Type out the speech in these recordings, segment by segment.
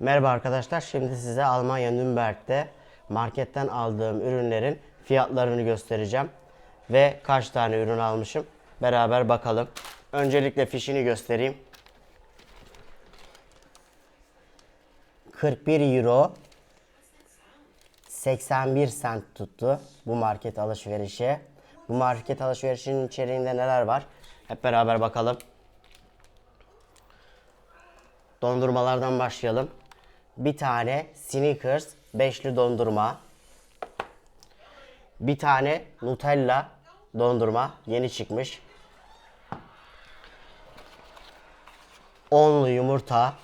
Merhaba arkadaşlar. Şimdi size Almanya Nürnberg'de marketten aldığım ürünlerin fiyatlarını göstereceğim. Ve kaç tane ürün almışım. Beraber bakalım. Öncelikle fişini göstereyim. 41 euro 81 sent tuttu bu market alışverişi. Bu market alışverişinin içeriğinde neler var? Hep beraber bakalım. Dondurmalardan başlayalım. Bir tane Snickers beşli dondurma. Bir tane Nutella dondurma yeni çıkmış. Onlu yumurta.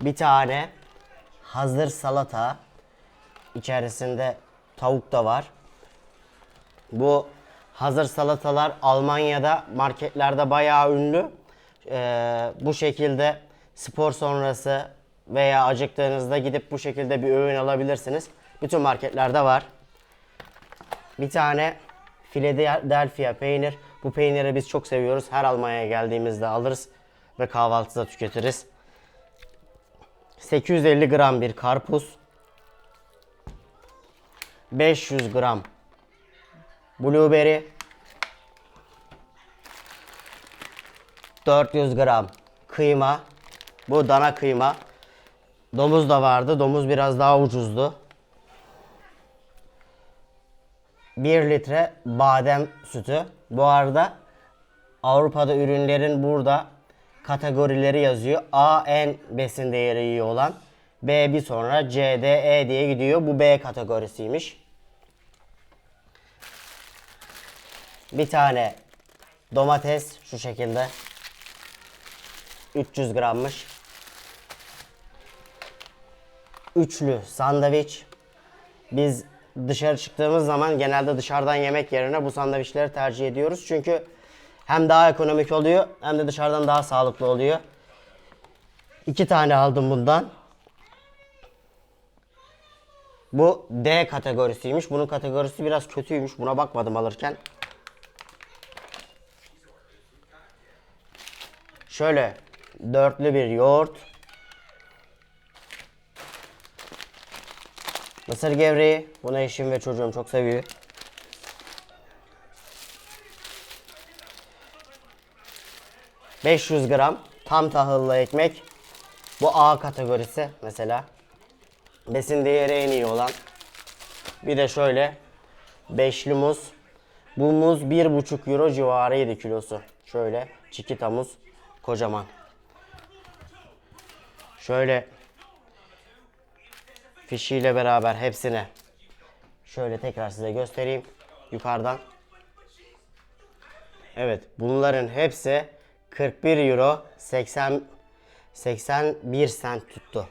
Bir tane hazır salata. İçerisinde tavuk da var. Bu hazır salatalar Almanya'da marketlerde bayağı ünlü. Ee, bu şekilde spor sonrası veya acıktığınızda gidip bu şekilde bir öğün alabilirsiniz. Bütün marketlerde var. Bir tane Philadelphia peynir. Bu peyniri biz çok seviyoruz. Her Almanya'ya geldiğimizde alırız ve kahvaltıda tüketiriz. 850 gram bir karpuz. 500 gram blueberry. 400 gram kıyma. Bu dana kıyma. Domuz da vardı. Domuz biraz daha ucuzdu. 1 litre badem sütü. Bu arada Avrupa'da ürünlerin burada kategorileri yazıyor. A en besin değeri iyi olan. B bir sonra C, D, E diye gidiyor. Bu B kategorisiymiş. Bir tane domates şu şekilde. 300 grammış. Üçlü sandviç. Biz dışarı çıktığımız zaman genelde dışarıdan yemek yerine bu sandviçleri tercih ediyoruz. Çünkü hem daha ekonomik oluyor hem de dışarıdan daha sağlıklı oluyor. İki tane aldım bundan. Bu D kategorisiymiş. Bunun kategorisi biraz kötüymüş. Buna bakmadım alırken. Şöyle dörtlü bir yoğurt. Mısır gevreği. Bunu eşim ve çocuğum çok seviyor. ...500 gram tam tahıllı ekmek. Bu A kategorisi mesela. Besin değeri en iyi olan. Bir de şöyle... ...beşli muz. Bu muz 1,5 euro civarıydı kilosu. Şöyle çikita muz. Kocaman. Şöyle fişiyle beraber hepsini şöyle tekrar size göstereyim yukarıdan. Evet bunların hepsi 41 euro 80 81 sent tuttu.